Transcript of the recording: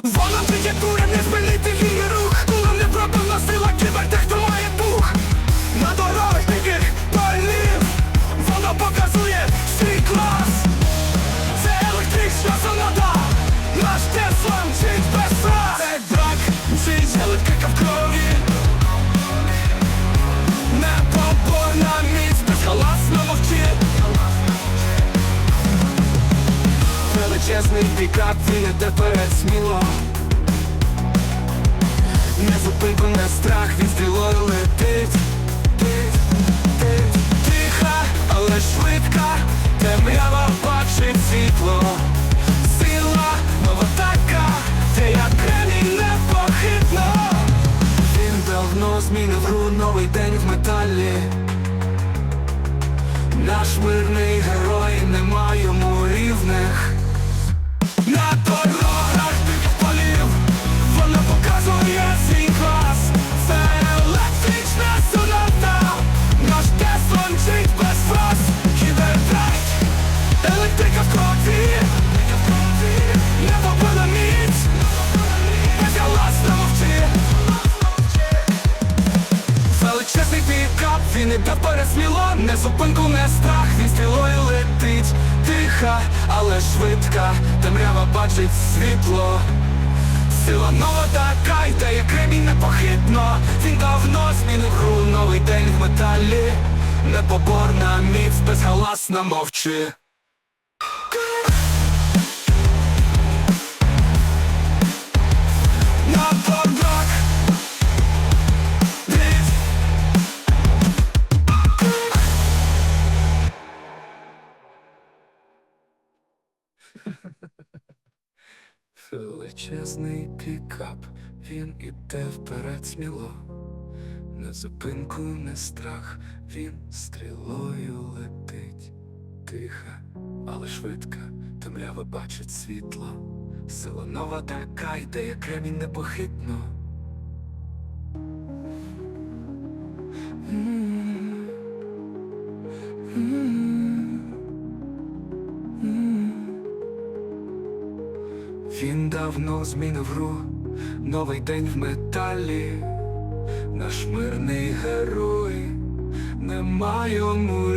Wolę być Величезний пікап, іде перед сміло. Не зупинку, страх, він стрілою летить. Тить, тить, Тиха, але швидка, темрява бачить світло. Сила, нова така, те як кремінь непохитно. Він давно змінив гру, новий день в металі. Наш мирний герой Величезний пікап, він іде пересміло, Не зупинку, не страх, він стрілою летить. Тиха, але швидка, темрява бачить світло. Сила нова така, йде як кремінь непохитно. Він давно змінив гру, новий день в металі. Непоборна міць, безгаласна мовчи Величезний пікап, він іде вперед сміло, на зупинку не страх, він стрілою летить, тиха, але швидка, темрява бачить світло, сила нова така йде, як кремінь непохитно. Він давно змінив гру, новий день в металі, наш мирний герой, немає йому